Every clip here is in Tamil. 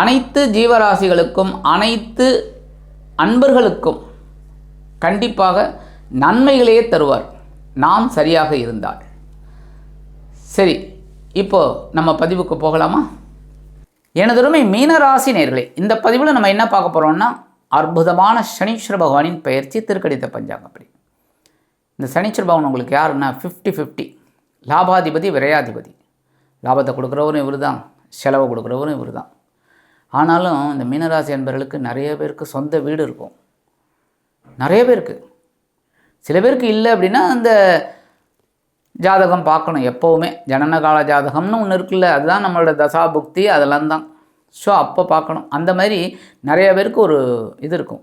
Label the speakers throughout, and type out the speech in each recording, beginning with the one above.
Speaker 1: அனைத்து ஜீவராசிகளுக்கும் அனைத்து அன்பர்களுக்கும் கண்டிப்பாக நன்மைகளையே தருவார். நாம் சரியாக இருந்தால். சரி இப்போ நம்ம பதிவுக்கு போகலாமா? எனதுமே மீனராசி நேர்களே இந்த பதிவில் நம்ம என்ன பார்க்க போகிறோம்னா அற்புதமான சனீஸ்வர பகவானின் பயிற்சி திருக்கடித்த பஞ்சாங்கப்படி. இந்த சனீஸ்வர பகவான் உங்களுக்கு யாருன்னா ஃபிஃப்டி ஃபிஃப்டி லாபாதிபதி விரையாதிபதி. லாபத்தை கொடுக்குறவரும் இவர் தான் செலவை கொடுக்குறவரும் இவர் தான் ஆனாலும் இந்த மீனராசி என்பவர்களுக்கு நிறைய பேருக்கு சொந்த வீடு இருக்கும். நிறைய பேருக்கு. சில பேருக்கு இல்லை அப்படின்னா அந்த ஜாதகம் பார்க்கணும் எப்போவுமே. ஜனனகால ஜாதகம்னு ஒன்று இருக்குல்ல அதுதான் நம்மளோட தசா புக்தி அதெல்லாம் தான். ஸோ அப்போ பார்க்கணும். அந்த மாதிரி நிறைய பேருக்கு ஒரு இது இருக்கும்.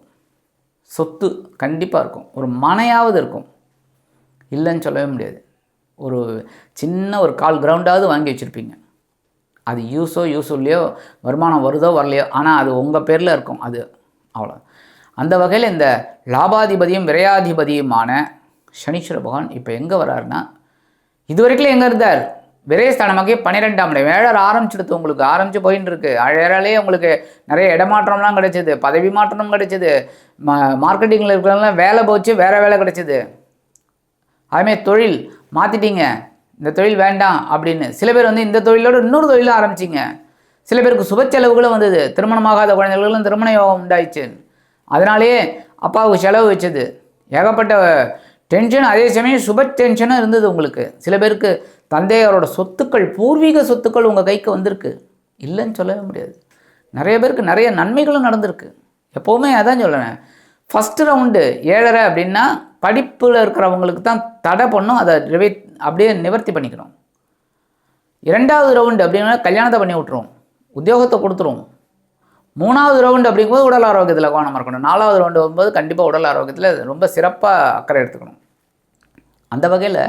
Speaker 1: சொத்து கண்டிப்பாக இருக்கும். ஒரு மனையாவது இருக்கும். இல்லைன்னு சொல்லவே முடியாது. ஒரு சின்ன ஒரு கால் கிரவுண்டாவது வாங்கி வச்சுருப்பீங்க. அது யூஸோ யூஸ் இல்லையோ வருமானம் வருதோ வரலையோ ஆனால் அது உங்கள் பேரில் இருக்கும். அது அவ்வளோ அந்த வகையில் இந்த லாபாதிபதியும் விரையாதிபதியுமான சனீஸ்வர பகவான் இப்போ எங்கே வராருன்னா இது வரைக்கும் எங்கே இருந்தார்? விரயஸ்தானமாக்கி பன்னிரெண்டாம் இடம். வேழர் ஆரம்பிச்சிடுது உங்களுக்கு. ஆரம்பித்து போயின்னு இருக்கு அழகாலே உங்களுக்கு நிறைய இடமாற்றம்லாம் கிடைச்சிது. பதவி மாற்றமும் கிடைச்சிது. மா மார்க்கெட்டிங்கில் இருக்கிறவங்களாம் வேலை போச்சு வேறு வேலை கிடைச்சிது. அதுமாரி தொழில் மாற்றிட்டீங்க இந்த தொழில் வேண்டாம் அப்படின்னு. சில பேர் வந்து இந்த தொழிலோட இன்னொரு தொழிலும் ஆரம்பிச்சிங்க. சில பேருக்கு சுப செலவுகளும் வந்தது. திருமணமாகாத குழந்தைகளுக்கும் திருமண யோகம் உண்டாயிடுச்சு. அதனாலேயே அப்பாவுக்கு செலவு வச்சது. ஏகப்பட்ட டென்ஷன் அதே சமயம் சுப டென்ஷனும் இருந்தது உங்களுக்கு. சில பேருக்கு தந்தையாரோட சொத்துக்கள் பூர்வீக சொத்துக்கள் உங்கள் கைக்கு வந்திருக்கு. இல்லைன்னு சொல்லவே முடியாது. நிறைய பேருக்கு நிறைய நன்மைகளும் நடந்திருக்கு. எப்போவுமே அதான் சொல்லுறேன் ஃபஸ்ட்டு ரவுண்டு ஏழரை அப்படின்னா படிப்பில் இருக்கிறவங்களுக்கு தான் தடை பண்ணும். அதை ரிவை அப்படியே நிவர்த்தி பண்ணிக்கணும். இரண்டாவது ரவுண்டு அப்படின்னா கல்யாணத்தை பண்ணி விட்ருவோம் உத்தியோகத்தை கொடுத்துருவோம் மூணாவது ரவுண்டு அப்படிங்கும்போது உடல் ஆரோக்கியத்தில் கவனமாக இருக்கணும். நாலாவது ரவுண்டு வரும்போது கண்டிப்பாக உடல் ஆரோக்கியத்தில் ரொம்ப சிறப்பாக அக்கறை எடுத்துக்கணும். அந்த வகையில்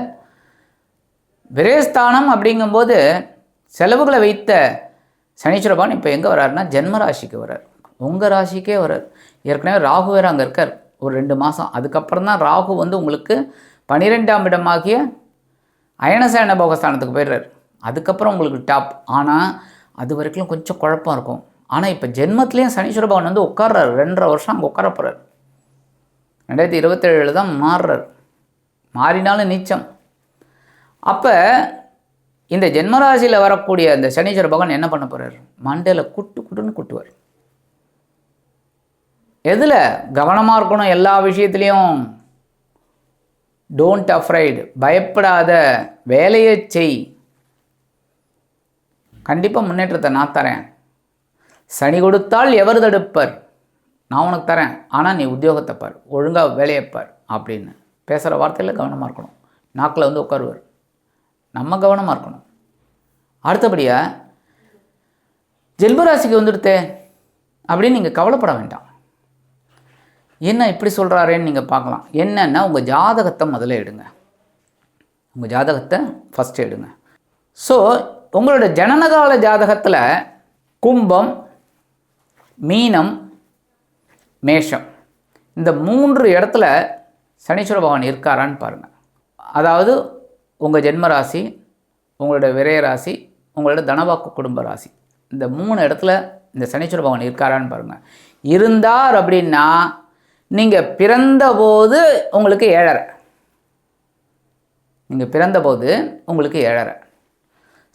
Speaker 1: விரேஸ்தானம் அப்படிங்கும்போது செலவுகளை வைத்த சனீஸ்வரபான் இப்போ எங்கே வர்றாருன்னா ஜென்ம ராசிக்கு வர்றார். உங்கள் ராசிக்கே வர்றார். ஏற்கனவே ராகு வேறு அங்கே இருக்கார். ஒரு ரெண்டு மாதம் அதுக்கப்புறம் தான் ராகு வந்து உங்களுக்கு பன்னிரெண்டாம் இடமாகிய அயனசேன போகஸ்தானத்துக்கு போயிடுறார். அதுக்கப்புறம் உங்களுக்கு டாப் ஆனால் அது வரைக்கும் கொஞ்சம் குழப்பம் இருக்கும். ஆனால் இப்போ ஜென்மத்துலேயும் சனீஸ்வர பகவான் வந்து உட்கார்றாரு. ரெண்டரை வருஷம் அங்கே உட்கார போகிறார் ரெண்டாயிரத்தி இருபத்தேழில் தான் மாறுறார். மாறினாலும் நீச்சம். அப்போ இந்த ஜென்மராசியில் வரக்கூடிய அந்த சனீஸ்வர பகவான் என்ன பண்ண போகிறார் மண்டையில் குட்டு குட்டுன்னு குட்டுவார். எதில்? கவனமாக இருக்கணும் எல்லா விஷயத்துலேயும். டோன்ட் அஃப்ரைடு பயப்படாத. வேலையை செய். கண்டிப்பாக முன்னேற்றத்தை நான் தரேன். சனி கொடுத்தால் எவர் தடுப்பர் நான் உனக்கு தரேன். ஆனால் நீ உத்தியோகத்தை பார். ஒழுங்காக வேலையை பார் அப்படின்னு. பேசுகிற வார்த்தையில் கவனமாக இருக்கணும். நாக்கில் வந்து உட்காருவார். நம்ம கவனமாக இருக்கணும். அடுத்தபடியாக ஜெல்பராசிக்கு வந்துடுத்தே அப்படின்னு நீங்கள் கவலைப்பட வேண்டாம். என்ன இப்படி சொல்கிறாரேன்னு நீங்கள் பார்க்கலாம். என்னன்னா உங்கள் ஜாதகத்தை முதல்ல எடுங்க. உங்கள் ஜாதகத்தை ஃபஸ்ட்டு எடுங்க. ஸோ உங்களோட ஜனனகால ஜாதகத்தில் கும்பம் மீனம் மேஷம். இந்த மூன்று இடத்துல சனீஸ்வர பகவான் இருக்காரான்னு பாருங்கள் அதாவது உங்கள் ஜென்ம ராசி உங்களோட விரய ராசி உங்களோட தனவாக்கு குடும்ப ராசி. இந்த மூணு இடத்துல இந்த சனீஸ்வர பகவான் இருக்காரான்னு பாருங்கள் இருந்தார் அப்படின்னா நீங்கள் பிறந்தபோது உங்களுக்கு ஏழரை. நீங்கள் பிறந்தபோது உங்களுக்கு ஏழரை.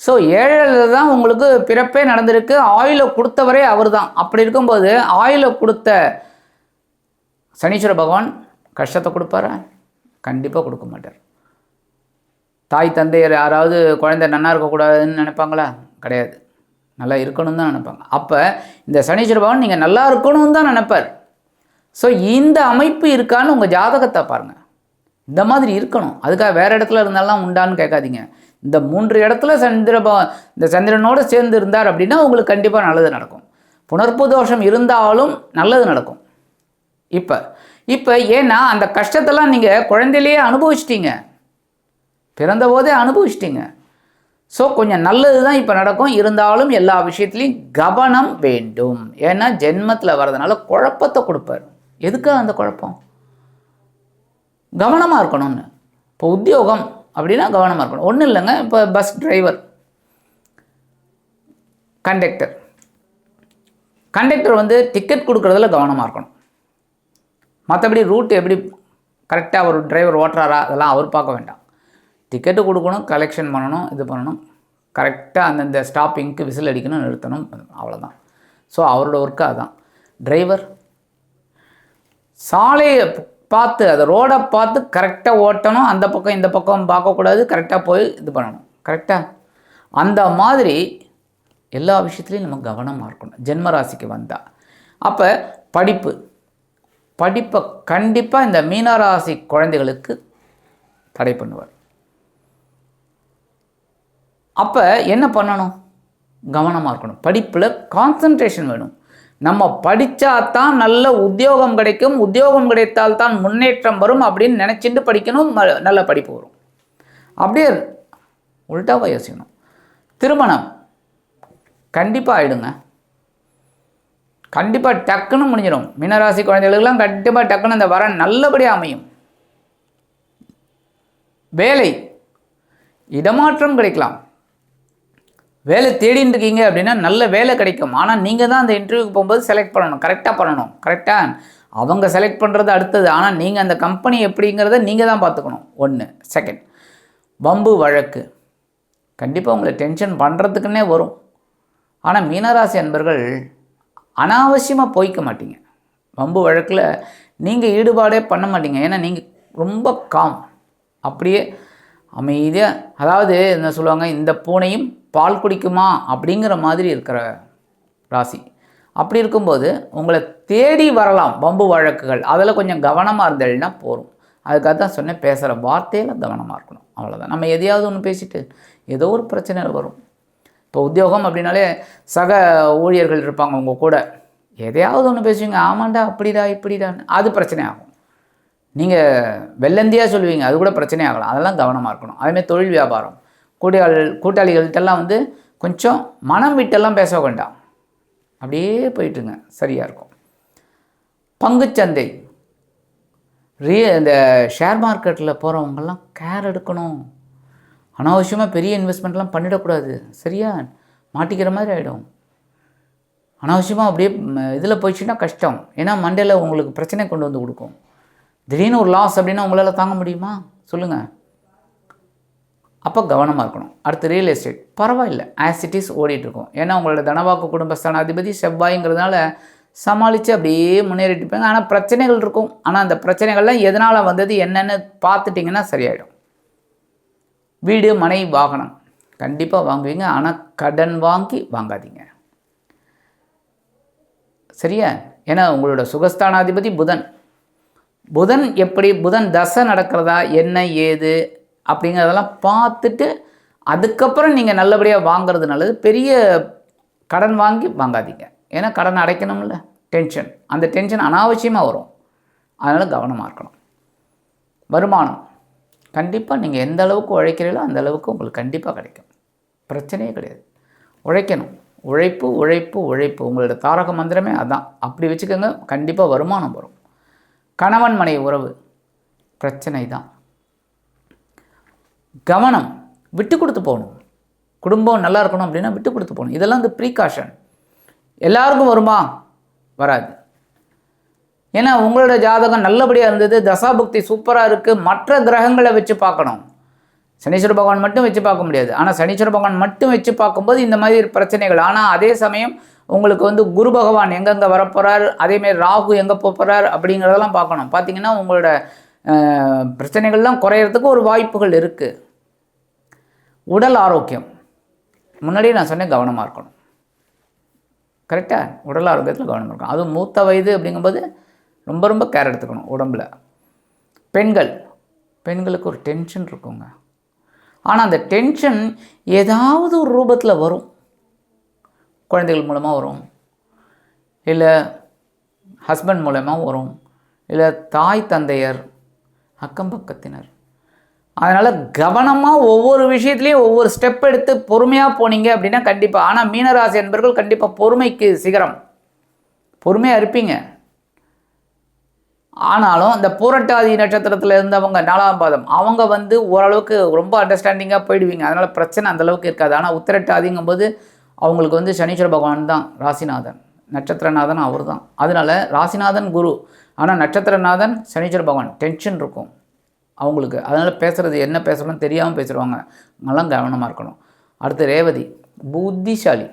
Speaker 1: ஸோ ஏழரை தான் உங்களுக்கு பிறப்பே நடந்திருக்கு. ஆயிலை கொடுத்தவரே அவர் தான் அப்படி இருக்கும்போது ஆயிலை கொடுத்த சனீஸ்வர பகவான் கஷ்டத்தை கொடுப்பாரா? கண்டிப்பாக கொடுக்க மாட்டார். தாய் தந்தையர் யாராவது குழந்தை நல்லா இருக்கக்கூடாதுன்னு நினைப்பாங்களா? கிடையாது. நல்லா இருக்கணும்னு தான் நினைப்பாங்க. அப்போ இந்த சனீஸ்வர பகவான் நீங்கள் நல்லா இருக்கணும்னு தான் நினைப்பார். ஸோ இந்த அமைப்பு இருக்கான்னு உங்கள் ஜாதகத்தை பாருங்கள் இந்த மாதிரி இருக்கணும். அதுக்காக வேறு இடத்துல இருந்தாலும் உண்டான்னு கேட்காதீங்க. இந்த மூன்று இடத்துல சந்திரபா இந்த சந்திரனோடு சேர்ந்து இருந்தார் அப்படின்னா உங்களுக்கு கண்டிப்பாக நல்லது நடக்கும். புனர்ப்பு தோஷம் இருந்தாலும் நல்லது நடக்கும். இப்போ இப்போ ஏன்னா அந்த கஷ்டத்தெல்லாம் நீங்கள் குழந்தையிலேயே அனுபவிச்சிட்டீங்க. பிறந்தபோதே அனுபவிச்சிட்டீங்க. ஸோ கொஞ்சம் நல்லது தான் இப்போ நடக்கும். இருந்தாலும் எல்லா விஷயத்துலையும் கவனம் வேண்டும். ஏன்னா ஜென்மத்தில் வர்றதுனால குழப்பத்தை கொடுப்பார். எதுக்காக அந்த குழப்பம்? கவனமாக இருக்கணும்னு. இப்போ உத்தியோகம் அப்படின்னா கவனமாக இருக்கணும். ஒன்றும் இல்லைங்க இப்போ பஸ் டிரைவர் கண்டக்டர் கண்டக்டர் வந்து டிக்கெட் கொடுக்குறதுல கவனமாக இருக்கணும். மற்றபடி ரூட் எப்படி கரெக்டாக ஒரு டிரைவர் ஓட்டுறாரா அதெல்லாம் அவர் பார்க்க வேண்டாம். டிக்கெட்டு கொடுக்கணும் கலெக்ஷன் பண்ணணும் இது பண்ணணும். கரெக்டாக அந்தந்த ஸ்டாப்பிங்க்கு விசில் அடிக்கணும் நிறுத்தணும் அவ்வளோதான் ஸோ அவரோட ஒர்க்கு அதுதான் டிரைவர் சாலையை பார்த்து அதை ரோடை பார்த்து கரெக்டாக ஓட்டணும். அந்த பக்கம் இந்த பக்கம் பார்க்கக்கூடாது. கரெக்டாக போய் இது பண்ணணும். கரெக்டாக அந்த மாதிரி எல்லா விஷயத்துலையும் நம்ம கவனமாக இருக்கணும். ஜென்மராசிக்கு வந்தால் அப்போ படிப்பு. படிப்பை கண்டிப்பாக இந்த மீனராசி குழந்தைகளுக்கு தடை பண்ணுவார். அப்போ என்ன பண்ணணும்? கவனமாக இருக்கணும். படிப்பில் கான்சன்ட்ரேஷன் வேணும். நம்ம படித்தாதான் நல்ல உத்தியோகம் கிடைக்கும் உத்தியோகம் கிடைத்தால் தான் முன்னேற்றம் வரும் அப்படின்னு நினச்சிட்டு படிக்கணும் ம- நல்ல படிப்பு வரும். அப்படியே உள்டாவாக யோசிக்கணும் திருமணம் கண்டிப்பாக ஆகிடுங்க கண்டிப்பாக டக்குன்னு முடிஞ்சிடும். மீனராசி குழந்தைகளுக்கெல்லாம் கண்டிப்பாக டக்குன்னு அந்த வரன் நல்லபடியாக அமையும். வேலை இடமாற்றம் கிடைக்கலாம். வேலை தேடின்னு இருக்கீங்க அப்படின்னா நல்ல வேலை கிடைக்கும். ஆனால் நீங்கள் தான் அந்த இன்டர்வியூக்கு போகும்போது செலக்ட் பண்ணணும். கரெக்டாக பண்ணணும். கரெக்டாக அவங்க செலக்ட் பண்ணுறது அடுத்தது. ஆனால் நீங்கள் அந்த கம்பெனி எப்படிங்கிறத நீங்கள் தான் பார்த்துக்கணும். ஒன்று செகண்ட் வம்பு வழக்கு. கண்டிப்பாக உங்களை டென்ஷன் பண்ணுறதுக்குன்னே வரும். ஆனால் மீனராசி அன்பர்கள் அனாவசியமாக போய்க்க மாட்டீங்க. வம்பு வழக்கில் நீங்கள் ஈடுபாடே பண்ண மாட்டீங்க. ஏன்னா நீங்கள் ரொம்ப காம் அப்படியே அமைதியாக அதாவது என்ன சொல்லுவாங்க இந்த பூனையும் பால் குடிக்குமா அப்படிங்கிற மாதிரி இருக்கிற ராசி. அப்படி இருக்கும்போது உங்களை தேடி வரலாம் வம்பு வழக்குகள். அதில் கொஞ்சம் கவனமாக இருந்தேன்னா போதும். அதுக்காக தான் சொன்னேன் பேசுகிற வார்த்தையில் கவனமாக இருக்கணும். அவ்வளோதான் நம்ம எதையாவது ஒன்று பேசிட்டு ஏதோ ஒரு பிரச்சனை வரும். இப்போ உத்தியோகம் அப்படின்னாலே சக ஊழியர்கள் இருப்பாங்க உங்கள் கூட. எதையாவது ஒன்று பேசுவீங்க ஆமாண்டா அப்படிடா இப்படிடான்னு. அது பிரச்சனை ஆகும். நீங்கள் வெள்ளந்தியாக சொல்லுவீங்க அது கூட பிரச்சனை ஆகலாம். அதெல்லாம் கவனமாக இருக்கணும். அதேமாதிரி தொழில் வியாபாரம். கூட்டாளி கூட்டாளிகள்கிட்டலாம் வந்து கொஞ்சம் மனம் விட்டெல்லாம் பேச வேண்டாம். அப்படியே போயிட்டுங்க சரியாக இருக்கும். பங்குச்சந்தை. ரீ இந்த ஷேர் மார்க்கெட்டில் போகிறவங்கெல்லாம் கேர் எடுக்கணும். அனாவசியமாக பெரிய இன்வெஸ்ட்மெண்ட்லாம் பண்ணிடக்கூடாது. சரியா? மாட்டிக்கிற மாதிரி ஆகிடும் அனாவசியமாக அப்படியே இதில் போயிடுச்சுன்னா கஷ்டம். ஏன்னா மண்டேல உங்களுக்கு பிரச்சனை கொண்டு வந்து கொடுக்கும். திடீர்னு ஒரு லாஸ் அப்படின்னா உங்களால் தாங்க முடியுமா? சொல்லுங்கள் அப்போ கவனமாக இருக்கணும். அடுத்து ரியல் எஸ்டேட் பரவாயில்ல. ஆஸ் இட் இஸ் ஓடிட்டுருக்கும். ஏன்னா உங்களோட தனவாக்கு குடும்பஸ்தானாதிபதி செவ்வாய்ங்கிறதுனால சமாளித்து அப்படியே முன்னேறிட்டு இருப்பாங்க ஆனால் பிரச்சனைகள் இருக்கும். ஆனால் அந்த பிரச்சனைகள்லாம் எதனால் வந்தது என்னென்னு பார்த்துட்டிங்கன்னா சரியாயிடும். வீடு மனை வாகனம். கண்டிப்பாக வாங்குவீங்க. ஆனால் கடன் வாங்கி வாங்காதீங்க. சரியா? ஏன்னா உங்களோட சுகஸ்தானாதிபதி புதன். புதன் எப்படி? புதன் தசை நடக்கிறதா? என்ன? ஏது? அப்படிங்கிறதெல்லாம் பார்த்துட்டு அதுக்கப்புறம் நீங்கள் நல்லபடியாக வாங்குறது நல்லது. பெரிய கடன் வாங்கி வாங்காதீங்க. ஏன்னா கடன் அடைக்கணும்ல. டென்ஷன் அந்த டென்ஷன் அனாவசியமாக வரும். அதனால் கவனமாக இருக்கணும். வருமானம். கண்டிப்பாக நீங்கள் எந்த அளவுக்கு உழைக்கிறீங்களோ அந்த அளவுக்கு உங்களுக்கு கண்டிப்பாக கிடைக்கும். பிரச்சனையே கிடையாது. உழைக்கணும். உழைப்பு உழைப்பு உழைப்பு. உங்களோட தாரக மந்திரமே அதான். அப்படி வச்சுக்கோங்க கண்டிப்பாக வருமானம் வரும். கணவன் மனை உறவு. பிரச்சனை தான். கவனம் விட்டு கொடுத்து போகணும். குடும்பம் நல்லா இருக்கணும் அப்படின்னா விட்டு கொடுத்து போகணும். இதெல்லாம் வந்து ப்ரீகாஷன் எல்லாருக்கும் வருமா? வராது. ஏன்னா உங்களோட ஜாதகம் நல்லபடியாக இருந்தது தசாபுக்தி சூப்பராக இருக்குது மற்ற கிரகங்களை வச்சு பார்க்கணும். சனீஸ்வர பகவான் மட்டும் வச்சு பார்க்க முடியாது. ஆனால் சனீஸ்வர பகவான் மட்டும் வச்சு பார்க்கும்போது இந்த மாதிரி பிரச்சனைகள். ஆனால் அதே சமயம் உங்களுக்கு வந்து குரு பகவான் எங்கெங்கே வரப்போகிறார் அதேமாரி ராகு எங்கே போகிறார் அப்படிங்கிறதெல்லாம் பார்க்கணும். பார்த்தீங்கன்னா உங்களோட பிரச்சனைகள்லாம் குறையிறதுக்கு ஒரு வாய்ப்புகள் இருக்குது உடல் ஆரோக்கியம். முன்னாடியே நான் சொன்னேன் கவனமாக இருக்கணும். கரெக்டாக உடல் ஆரோக்கியத்தில் கவனமாக இருக்கணும். அதுவும் மூத்த வயது அப்படிங்கும்போது ரொம்ப ரொம்ப கேர் எடுத்துக்கணும் உடம்புல. பெண்கள் பெண்களுக்கு ஒரு டென்ஷன் இருக்குங்க. ஆனால் அந்த டென்ஷன் ஏதாவது ஒரு ரூபத்தில் வரும். குழந்தைகள் மூலமாக வரும். இல்லை ஹஸ்பண்ட் மூலமாக வரும். இல்லை தாய் தந்தையர் அக்கம் பக்கத்தினர். அதனால் கவனமாக ஒவ்வொரு விஷயத்துலேயும் ஒவ்வொரு ஸ்டெப் எடுத்து பொறுமையாக போனீங்க அப்படின்னா கண்டிப்பாக ஆனால் மீனராசி என்பர்கள் கண்டிப்பாக பொறுமைக்கு சிகரம். பொறுமையாக இருப்பீங்க. ஆனாலும் இந்த பூரட்டாதி நட்சத்திரத்தில் இருந்தவங்க நாலாம் பாதம் அவங்க வந்து ஓரளவுக்கு ரொம்ப அண்டர்ஸ்டாண்டிங்காக போயிடுவீங்க. அதனால் பிரச்சனை அந்தளவுக்கு இருக்காது. ஆனால் உத்திரட்டாதிங்கும்போது அவங்களுக்கு வந்து சனீஸ்வர பகவான் தான் ராசிநாதன். நட்சத்திரநாதன் அவர் தான் அதனால ராசிநாதன் குரு. ஆனால் நட்சத்திரநாதன் சனீஸ்வர பகவான். டென்ஷன் இருக்கும். அவங்களுக்கு. அதனால் பேசுகிறது என்ன பேசுகிறோம் தெரியாமல் பேசுகிறவங்க நல்லா கவனமாக இருக்கணும். அடுத்து ரேவதி புத்திசாலி.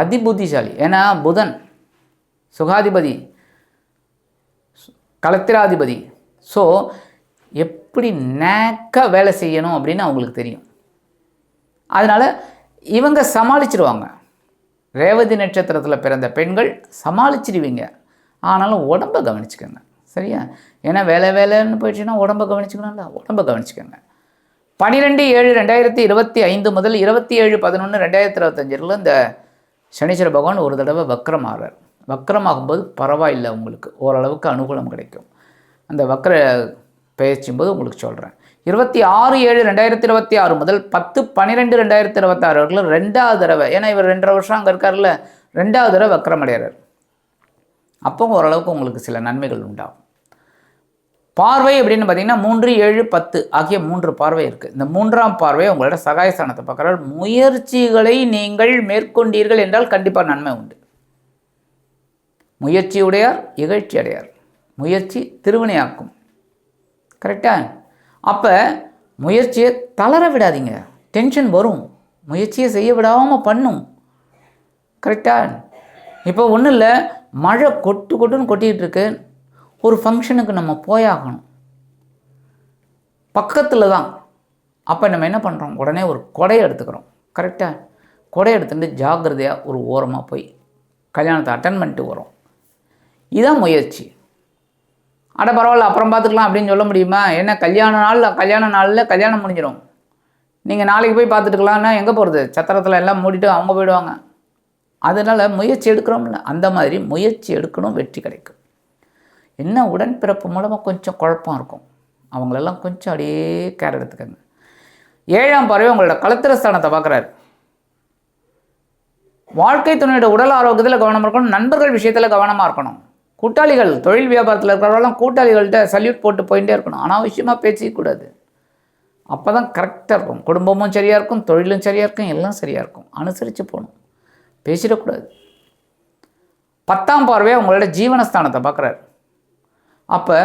Speaker 1: அதி புத்திசாலி ஏன்னா புதன் சுகாதிபதி கலத்திராதிபதி. ஸோ எப்படி நேக்க வேலை செய்யணும் அப்படின்னு அவங்களுக்கு தெரியும். அதனால் இவங்க சமாளிச்சிருவாங்க. ரேவதி நட்சத்திரத்தில் பிறந்த பெண்கள் சமாளிச்சிடுவீங்க ஆனாலும் உடம்பை கவனிச்சுக்கோங்க. சரியா? ஏன்னா வேலை வேலைன்னு போயிடுச்சுன்னா உடம்பை கவனிச்சுக்கணும்ல. உடம்பை கவனிச்சுக்கோங்க. பன்னிரெண்டு ஏழு ரெண்டாயிரத்தி இருபத்தி ஐந்து முதல் இருபத்தி ஏழு பதினொன்று ரெண்டாயிரத்தி இருபத்தஞ்சில் இந்த சனீஸ்வர பகவான் ஒரு தடவை வக்ரமாகிறார் வக்ரமாகும்போது பரவாயில்லை உங்களுக்கு. ஓரளவுக்கு அனுகூலம் கிடைக்கும். அந்த வக்ர பயிற்சியும் போது உங்களுக்கு சொல்கிறேன் இருபத்தி ஆறு ஏழு ரெண்டாயிரத்தி இருபத்தி ஆறு முதல் பத்து பன்னிரெண்டு ரெண்டாயிரத்தி இருபத்தாறு வரைக்கும் ரெண்டாவது தடவை. ஏன்னா இவர் ரெண்டரை வருஷம் அங்கே இருக்கார்ல ரெண்டாவது தடவை வக்ரமடைகிறார் அப்போ ஓரளவுக்கு உங்களுக்கு சில நன்மைகள் உண்டாகும். பார்வை அப்படின்னு பார்த்தீங்கன்னா மூன்று ஏழு பத்து ஆகிய மூன்று பார்வை இருக்குது இந்த மூன்றாம் பார்வை உங்களோட சகாயஸ்தானத்தை பார்க்குறாரு. முயற்சிகளை நீங்கள் மேற்கொண்டீர்கள் என்றால் கண்டிப்பாக நன்மை உண்டு. முயற்சி உடையார் இகழ்ச்சி அடையார். முயற்சி திருவினையாக்கும். கரெக்டா அப்போ முயற்சியை தளர விடாதீங்க. டென்ஷன் வரும். முயற்சியை செய்ய விடாமல் பண்ணும். கரெக்டா இப்போ ஒன்றும் இல்லை. மழை கொட்டு கொட்டுன்னு கொட்டிகிட்டு இருக்கு. ஒரு ஃபங்க்ஷனுக்கு நம்ம போயாகணும். பக்கத்தில் தான். அப்போ நம்ம என்ன பண்ணுறோம் உடனே ஒரு கொடையை எடுத்துக்கிறோம். கரெக்டாக கொடை எடுத்துகிட்டு ஜாக்கிரதையாக ஒரு ஓரமாக போய் கல்யாணத்தை அட்டன் பண்ணிட்டு வரோம். இதுதான் முயற்சி. அட பரவாயில்ல அப்புறம் பார்த்துக்கலாம் அப்படின்னு சொல்ல முடியுமா? என்ன கல்யாண நாளில் கல்யாண நாளில் கல்யாணம் முடிஞ்சிடும் நீங்கள் நாளைக்கு போய் பார்த்துட்டுக்கலாம்னா எங்கே போகிறது சத்திரத்தில் எல்லாம் மூடிட்டு அவங்க போயிடுவாங்க. அதனால் முயற்சி எடுக்கிறோம்ல. அந்த மாதிரி முயற்சி எடுக்கணும் வெற்றி கிடைக்கும். என்ன உடன்பிறப்பு மூலமாக கொஞ்சம் குழப்பம் இருக்கும். அவங்களெல்லாம் கொஞ்சம் அப்படியே கேர் எடுத்துக்கங்க. ஏழாம் பறவை உங்களோட களத்திர ஸ்தானத்தை பார்க்குறாரு. வாழ்க்கை துணையோட உடல் ஆரோக்கியத்தில் கவனமாக இருக்கணும். நண்பர்கள் விஷயத்தில் கவனமாக இருக்கணும். கூட்டாளிகள் தொழில் வியாபாரத்தில் இருக்கிறவரெல்லாம் கூட்டாளிகள்கிட்ட சல்யூட் போட்டு போயிட்டே இருக்கணும். அனாவசியமாக பேசிக்கூடாது அப்போ தான் கரெக்டாக இருக்கும். குடும்பமும் சரியாக இருக்கும் தொழிலும் சரியாக இருக்கும் எல்லாம் சரியாக இருக்கும். அனுசரித்து போகணும். பேசிடக்கூடாது. பத்தாம் பார்வையாக உங்களோட ஜீவனஸ்தானத்தை பார்க்குறாரு. அப்போ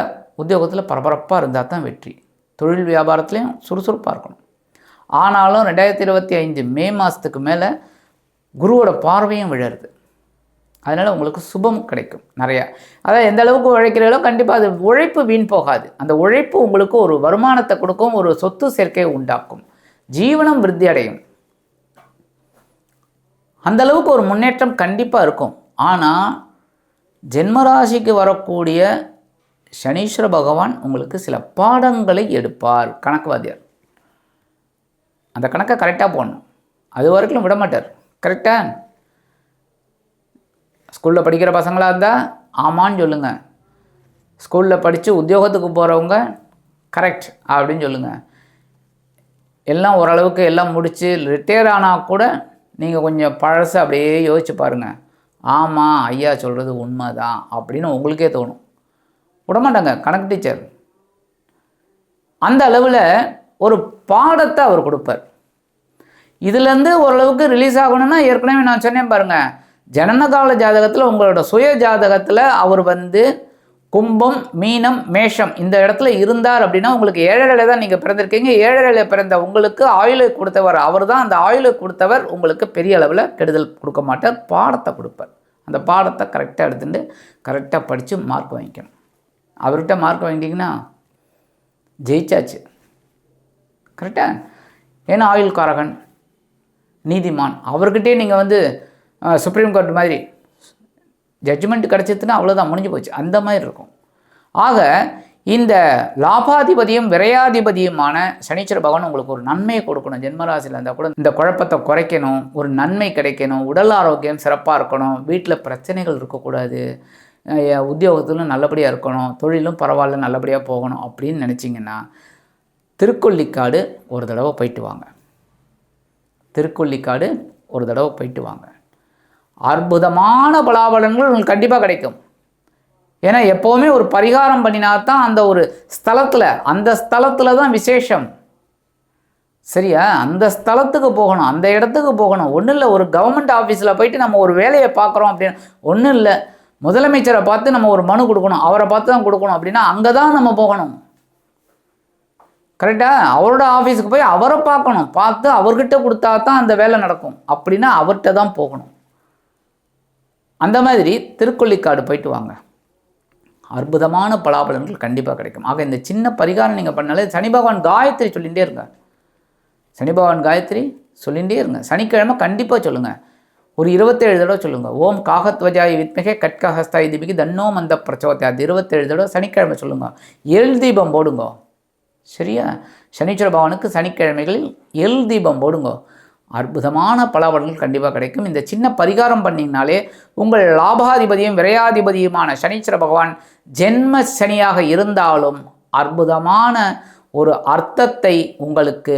Speaker 1: உத்தியோகத்தில் பரபரப்பாக இருந்தால் தான் வெற்றி. தொழில் வியாபாரத்துலேயும் சுறுசுறுப்பாக இருக்கணும். ஆனாலும் ரெண்டாயிரத்தி இருபத்தி ஐந்து மே மாதத்துக்கு மேலே குருவோட பார்வையும் விழருது. அதனால் உங்களுக்கு சுபம் கிடைக்கும் நிறையா. அதாவது எந்த அளவுக்கு உழைக்கிறீங்களோ கண்டிப்பாக அது உழைப்பு வீண் போகாது. அந்த உழைப்பு உங்களுக்கு ஒரு வருமானத்தை கொடுக்கும் ஒரு சொத்து சேர்க்கையை உண்டாக்கும். ஜீவனம் விருத்தி அடையும். அந்த அளவுக்கு ஒரு முன்னேற்றம் கண்டிப்பாக இருக்கும். ஆனால் ஜென்மராசிக்கு வரக்கூடிய சனீஸ்வர பகவான் உங்களுக்கு சில பாடங்களை எடுப்பார் கணக்குவாதியார். அந்த கணக்கை கரெக்டாக போடணும். அது வரைக்கும் விட மாட்டார். கரெக்டாக ஸ்கூலில் படிக்கிற பசங்களாக இருந்தால் ஆமான்னு சொல்லுங்கள் ஸ்கூலில் படித்து உத்தியோகத்துக்கு போகிறவங்க கரெக்ட் அப்படின்னு சொல்லுங்கள் எல்லாம் ஓரளவுக்கு எல்லாம் முடித்து ரிட்டையர் ஆனால் கூட நீங்கள் கொஞ்சம் பழசு அப்படியே யோசிச்சு பாருங்கள் ஆமாம் ஐயா சொல்கிறது உண்மை தான் அப்படின்னு உங்களுக்கே தோணும். விடமாட்டாங்க கணக்கு டீச்சர். அந்த அளவில் ஒரு பாடத்தை அவர் கொடுப்பார். இதுலேருந்து ஓரளவுக்கு ரிலீஸ் ஆகணும்னா ஏற்கனவே நான் சொன்னேன் பாருங்கள் ஜனனகால ஜாதகத்தில் உங்களோட சுய ஜாதகத்தில் அவர் வந்து கும்பம் மீனம் மேஷம் இந்த இடத்துல இருந்தார் அப்படின்னா உங்களுக்கு ஏழரை தான் நீங்கள் பிறந்திருக்கீங்க. ஏழரை பிறந்த உங்களுக்கு ஆயுளை கொடுத்தவர் அவர் தான் அந்த ஆயுளை கொடுத்தவர் உங்களுக்கு பெரிய அளவில் கெடுதல் கொடுக்க மாட்டார். பாடத்தை கொடுப்பார். அந்த பாடத்தை கரெக்டாக எடுத்துட்டு கரெக்டாக படித்து மார்க் வாங்கிக்கணும். அவர்கிட்ட மார்க் வாங்கிட்டீங்கன்னா ஜெயிச்சாச்சு. கரெக்டாக ஏன்னா ஆயுள் காரகன் நீதிமான். அவர்கிட்டே நீங்கள் வந்து சுப்ரீம் கோர்ட் மாதிரி ஜட்ஜ்மெண்ட் கிடச்சிதுன்னா அவ்வளோதான் முடிஞ்சு போச்சு. அந்த மாதிரி இருக்கும். ஆக இந்த லாபாதிபதியும் விரையாதிபதியுமான சனீஸ்வர பகவான் உங்களுக்கு ஒரு நன்மையை கொடுக்கணும். ஜென்மராசியில் இருந்தால் கூட இந்த குழப்பத்தை குறைக்கணும் ஒரு நன்மை கிடைக்கணும் உடல் ஆரோக்கியம் சிறப்பாக இருக்கணும் வீட்டில் பிரச்சனைகள் இருக்கக்கூடாது உத்தியோகத்திலும் நல்லபடியாக இருக்கணும் தொழிலும் பரவாயில்ல நல்லபடியாக போகணும் அப்படின்னு நினச்சிங்கன்னா திருக்கொல்லிக்காடு ஒரு தடவை போயிட்டு வாங்க. திருக்கொல்லிக்காடு ஒரு தடவை போயிட்டு வாங்க. அற்புதமான பலாபலன்கள் உங்களுக்கு கண்டிப்பாக கிடைக்கும். ஏன்னா எப்போவுமே ஒரு பரிகாரம் பண்ணினா தான் அந்த ஒரு ஸ்தலத்தில் அந்த ஸ்தலத்தில் தான் விசேஷம். சரியா? அந்த ஸ்தலத்துக்கு போகணும் அந்த இடத்துக்கு போகணும். ஒன்றும் இல்லை ஒரு கவர்மெண்ட் ஆஃபீஸில் போயிட்டு நம்ம ஒரு வேலையை பார்க்குறோம் அப்படின்னு ஒன்றும் இல்லை முதலமைச்சரை பார்த்து நம்ம ஒரு மனு கொடுக்கணும் அவரை பார்த்து தான் கொடுக்கணும் அப்படின்னா அங்கே தான் நம்ம போகணும். கரெக்டாக அவரோட ஆஃபீஸுக்கு போய் அவரை பார்க்கணும். பார்த்து அவர்கிட்ட கொடுத்தா தான் அந்த வேலை நடக்கும். அப்படின்னா அவர்கிட்ட தான் போகணும். அந்த மாதிரி திருக்கொள்ளிக்காடு போயிட்டு வாங்க. அற்புதமான பலாபலன்கள் கண்டிப்பாக கிடைக்கும். ஆக இந்த சின்ன பரிகாரம் நீங்கள் பண்ணாலே சனி பகவான் காயத்ரி சொல்லிகிட்டே இருங்க. சனி பகவான் காயத்ரி சொல்லிகிட்டே இருங்க. சனிக்கிழமை கண்டிப்பாக சொல்லுங்கள் ஒரு இருபத்தேழு தடவை சொல்லுங்கள் ஓம் காகத்வஜாய வித்மிகை கட்கஹஸ்தாய் தீபிகி தன்னோ மந்த பிரச்சோதயா. அது இருபத்தேழு தடவை சனிக்கிழமை சொல்லுங்கள் எல் தீபம் போடுங்க. சரியா? சனீஸ்வர பகவானுக்கு சனிக்கிழமைகளில் எல் தீபம் போடுங்க. அற்புதமான பலாபலன்கள் கண்டிப்பாக கிடைக்கும். இந்த சின்ன பரிகாரம் பண்ணிங்கனாலே உங்கள் லாபாதிபதியும் விரையாதிபதியுமான சனீஸ்வர பகவான் ஜென்ம சனியாக இருந்தாலும் அற்புதமான ஒரு அர்த்தத்தை உங்களுக்கு